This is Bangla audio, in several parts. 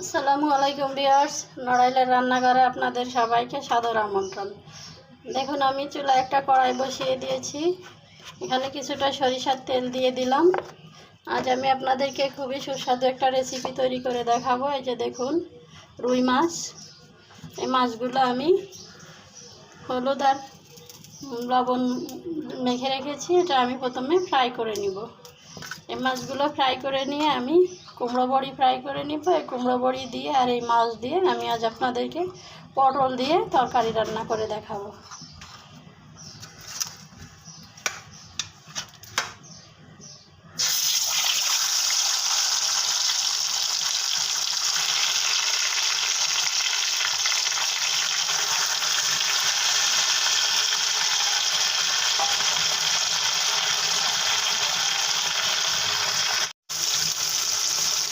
আসসালামু আলাইকুম বিয়ার্স নড়াইলের রান্নাঘরে আপনাদের সবাইকে সাদর আমন্ত্রণ। দেখুন, আমি চুলা একটা কড়াই বসিয়ে দিয়েছি। এখানে কিছুটা সরিষার তেল দিয়ে দিলাম। আজ আমি আপনাদেরকে খুবই সুস্বাদু একটা রেসিপি তৈরি করে দেখাবো। এই যে দেখুন, রুই মাছ। এই মাছগুলো আমি হলুদ আর লবণ মেখে রেখেছি। এটা আমি প্রথমে ফ্রাই করে নিব। এই মাছগুলো ফ্রাই করে নিয়ে আমি কুমড়ো বড়ি ফ্রাই করে নিব, এই কুমড়ো বড়ি দিয়ে আর এই মাছ দিয়ে আমি আজ আপনাদেরকে পটল দিয়ে তরকারি রান্না করে দেখাবো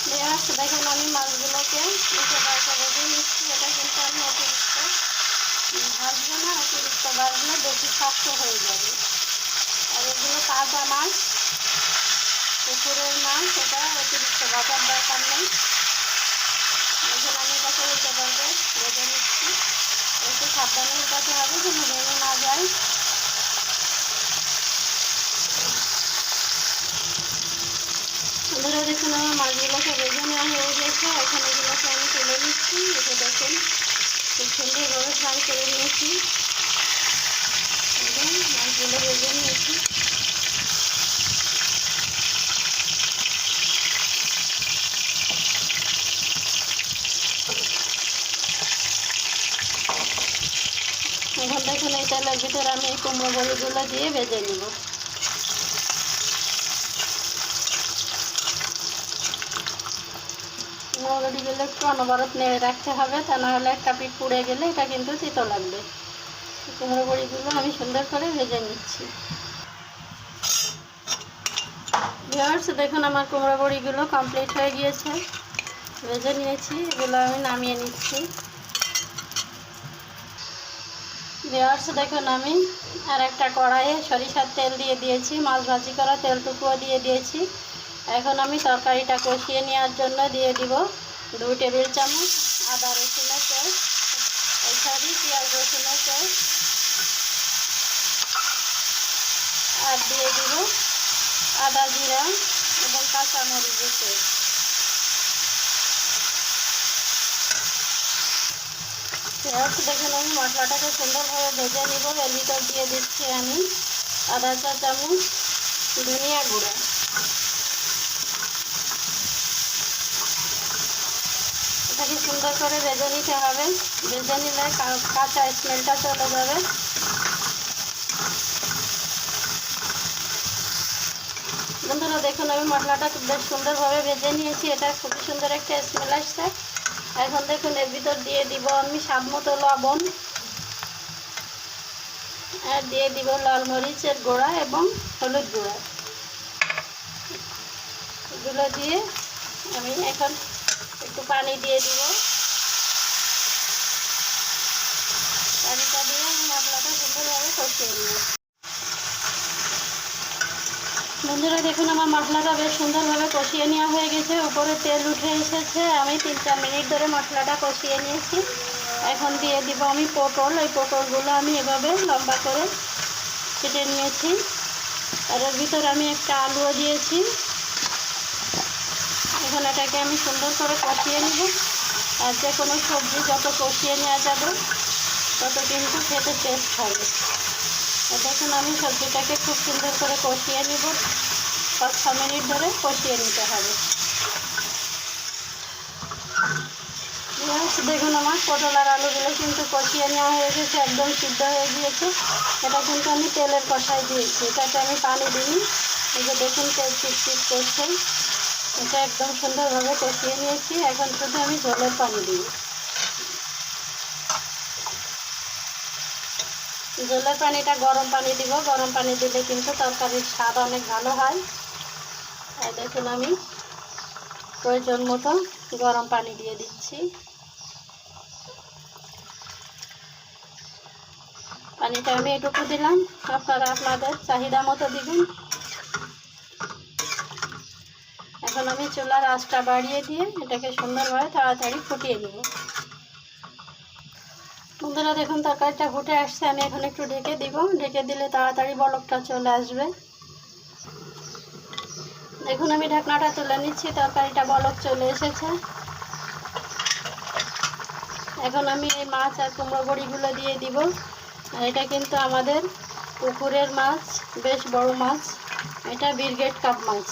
পেঁয়াজ দেখুন আমি উল্টে পাল্টে ভেজে নিচ্ছি এটা কিন্তু আমি অতিরিক্ত ভাজবো না অতিরিক্ত ভাজলে বেশি শক্ত হয়ে যাবে আর এগুলো তাজা মাছ পুকুরের মাছ এটা অতিরিক্ত ভাজার দরকার নেই এখন আমি এটাকে উল্টে পাল্টে ভেজে নিচ্ছি একটু সাবধানে উল্টাতে হবে যেন ভেঙে না যায় বন্ধুরা দেখুন আমার মাছগুলোকে ভেজে নেওয়া হয়ে গেছে এখন এগুলোকে আমি তুলে নিচ্ছি এটা দেখুন খুব সুন্দরভাবে ফ্রাই করে নিয়েছি। এবং মাছগুলো ভেজে নিয়েছি। এখন দেখুন এই তেলের ভিতরে আমি কুমড়ো বড়িগুলো দিয়ে ভেজে নেব। মুরগিগুলো একটু অনবরত নেড়ে রাখতে হবে, তা নাহলে একটা পিঠ পুড়ে গেলে এটা কিন্তু তিতো লাগবে। কুমড়ো বড়িগুলো আমি সুন্দর করে ভেজে নিচ্ছি। ভিওর্স দেখুন আমার কুমড়ো বড়িগুলো কমপ্লিট হয়ে গিয়েছে। ভেজে নিয়েছি, এগুলো আমি নামিয়ে নিচ্ছি। ভিওর্স দেখুন আমি আর একটা কড়াইয়ে সরিষার তেল দিয়ে দিয়েছি, মাছ ভাজি করা তেলটুকুও দিয়ে দিয়েছি। এখন আমি তরকারিটা কষিয়ে নেওয়ার জন্য দিয়ে দিব। দু টেবিল চামচ আদা রসুনের পেস্ট সরি পেঁয়াজ রসুনের পেস্ট, আর দিয়ে দিব আদা জিরা এবং কাঁচামরিচের পেস্ট। পেঁয়াজ দেখুন আমি মশলাটাকে সুন্দরভাবে ভেজে নিব। এর ভিতর দিয়ে দিচ্ছি আমি আধা চা চামচ, ধনিয়া গুঁড়া। এটাকে সুন্দর করে ভেজে নিতে হবে। ভেজে নিলে কাঁচা স্মেলটা চলে যাবে। বন্ধুরা, দেখুন, আমি মশলাটা বেশ সুন্দরভাবে ভেজে নিয়েছি। এটা খুবই সুন্দর একটা স্মেল আসছে। এখন দেখুন, এর ভিতর দিয়ে দিব আমি স্বাদ মতো লবণ। আর দিয়ে দিব লাল মরিচের গুঁড়া এবং হলুদ গুঁড়া। এগুলো দিয়ে আমি এখন একটু পানি দিয়ে দিব। পানিটা দিয়ে মশলাটা সুন্দরভাবে কষিয়ে নেব। বন্ধুরা, দেখুন আমার মশলাটা বেশ সুন্দরভাবে কষিয়ে নেওয়া হয়ে গেছে। উপরে তেল উঠে এসেছে। আমি তিন চার মিনিট ধরে মশলাটা কষিয়ে নিয়েছি। এখন দিয়ে দিব আমি পটল। এই পটলগুলো আমি এভাবে লম্বা করে কেটে নিয়েছি। আর ভিতরে আমি একটা আলুও দিয়েছি। এখন এটাকে আমি সুন্দর করে কষিয়ে নিব। আর যে কোনো সবজি যত কষিয়ে নেওয়া যাবে, তত কিন্তু খেতে টেস্ট হবে। দেখুন, আমি সবজিটাকে খুব সুন্দর করে কষিয়ে নিব। পাঁচ, ছ মিনিট ধরে কষিয়ে নিতে হবে। দেখুন আমার পটল আর আলুগুলো কিন্তু কষিয়ে নেওয়া হয়ে গেছে, একদম সিদ্ধ হয়ে গিয়েছে। এটা কিন্তু আমি তেলের কষাই দিয়েছি। এটাতে আমি পানি দিই এই যে দেখুন, তেল চিটচিট করছে। এটা একদম সুন্দরভাবে কষিয়ে নিয়েছি। এখন শুধু আমি জলের পানি দিই জলের পানিটা গরম পানি দিব। গরম পানি দিলে কিন্তু তরকারির স্বাদ অনেক ভালো হয়। আর দেখুন আমি প্রয়োজন মতো গরম পানি দিয়ে দিচ্ছি। পানিটা আমি এটুকু দিলাম। আপনারা আপনাদের চাহিদা মতো দিবেন। এখন আমি চুলার আঁচটা বাড়িয়ে দিয়ে এটাকে সুন্দরভাবে তাড়াতাড়ি ফুটিয়ে নেব। বন্ধুরা, দেখুন তরকারিটা ফুটে আসছে, আমি এখন একটু ঢেকে দিব। ঢেকে দিলে তাড়াতাড়ি বলকটা চলে আসবে। দেখুন, আমি ঢাকনাটা তুলে নিচ্ছি, তরকারিটা বলক চলে এসেছে। এখন আমি এই মাছ আর কুমড়ো বড়িগুলো দিয়ে দিব। এটা কিন্তু আমাদের পুকুরের মাছ, বেশ বড় মাছ। এটা ব্রিগেড কাপ মাছ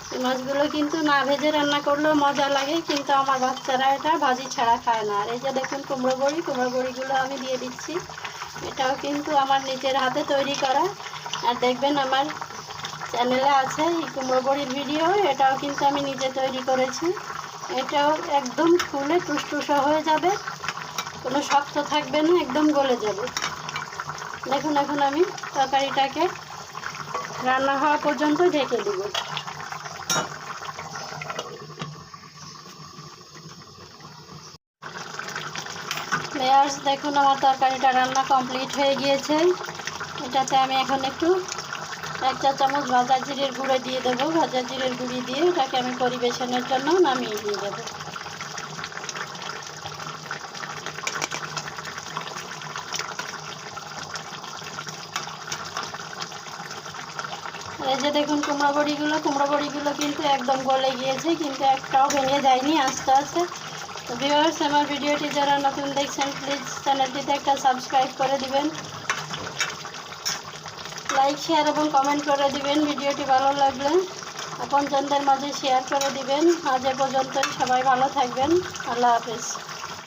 এই মাছগুলো কিন্তু না ভেজে রান্না করলেও মজা লাগে, কিন্তু আমার বাচ্চারা এটা ভাজি ছাড়া খায় না। আর এই যে দেখুন কুমড়ো বড়ি, কুমড়ো বড়িগুলো আমি দিয়ে দিচ্ছি। এটাও কিন্তু আমার নিজের হাতে তৈরি করা। আর দেখবেন আমার চ্যানেলে আছে এই কুমড়ো বড়ির ভিডিও, এটাও কিন্তু আমি নিজে তৈরি করেছি। এটাও একদম ফুলে টুসটুসা হয়ে যাবে, কোনো শক্ত থাকবে না, একদম গলে যাবে। দেখুন, এখন আমি তরকারিটাকে রান্না হওয়া পর্যন্ত ঢেকে দেব। লেয়ার্স দেখুন আমার তরকারিটা রান্না কমপ্লিট হয়ে গিয়েছে। এটাতে আমি এখন একটু এক চা চামচ ভাজা জিরের গুঁড়ো দিয়ে দেবো। ভাজা জিরের গুঁড়ি দিয়ে এটাকে আমি পরিবেশনের জন্য নামিয়ে দিয়ে দেবো। এই যে দেখুন কুমড়ো বড়িগুলো কুমড়ো বড়িগুলো কিন্তু একদম গলে গিয়েছে, কিন্তু একটাও ভেঙে যায়নি আস্তে আস্তে। ভিউয়ার্স আমার ভিডিওটি যারা নতুন দেখছেন প্লিজ চ্যানেলটিতে একটা সাবস্ক্রাইব করে দিবেন। লাইক শেয়ার এবং কমেন্ট করে দিবেন, ভিডিওটি ভালো লাগলে। আপনজনদের মাঝে শেয়ার করে দিবেন। আজ এ পর্যন্তই, সবাই ভালো থাকবেন। আল্লাহ হাফেজ।